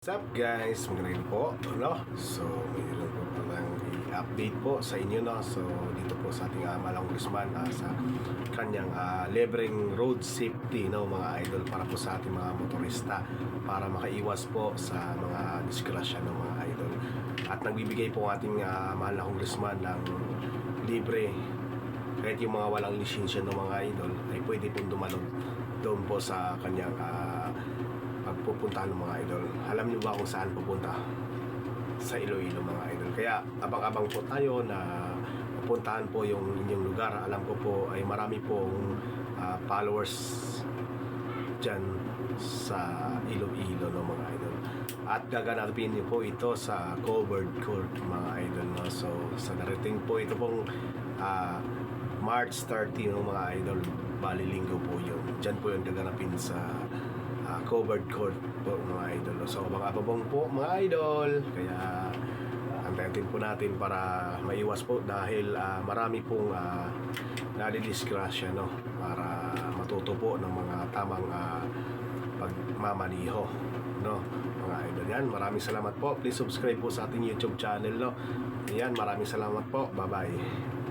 What's up guys? Magandang po, no? So, mayroon po palang i-update po sa inyo, no? So, dito po sa ating uh, Malang Guzman ah, sa kanyang ah, libreng road safety, no? Mga idol, para po sa ating mga motorista para makaiwas po sa mga disgrasya, no? Mga idol. At nagbibigay po ang ating uh, mahal na ng libre kahit yung mga walang lisensya ng mga idol ay pwede pong dumalog doon po sa kanyang ah, pagpupuntahan ng mga idol. Alam niyo ba kung saan pupunta? Sa Iloilo mga idol. Kaya abang-abang po tayo na pupuntahan po yung inyong lugar. Alam ko po ay marami pong ah, followers dyan sa Iloilo no mga idol. At gaganapin niyo po ito sa covered court mga idol. No? So sa darating po ito pong ah, March 30 no mga idol. Bali linggo po yun. Dyan po yung gaganapin sa ah, covered court po mga idol. So abang-abang po mga idol. Kaya antayin po natin para maiwas po dahil ah, marami pong uh, nadidisgrasya no para matuto po ng mga tamang ah, pagmamaniho no mga idol. Yan maraming salamat po. Please subscribe po sa ating youtube channel no. Yan maraming salamat po. Bye bye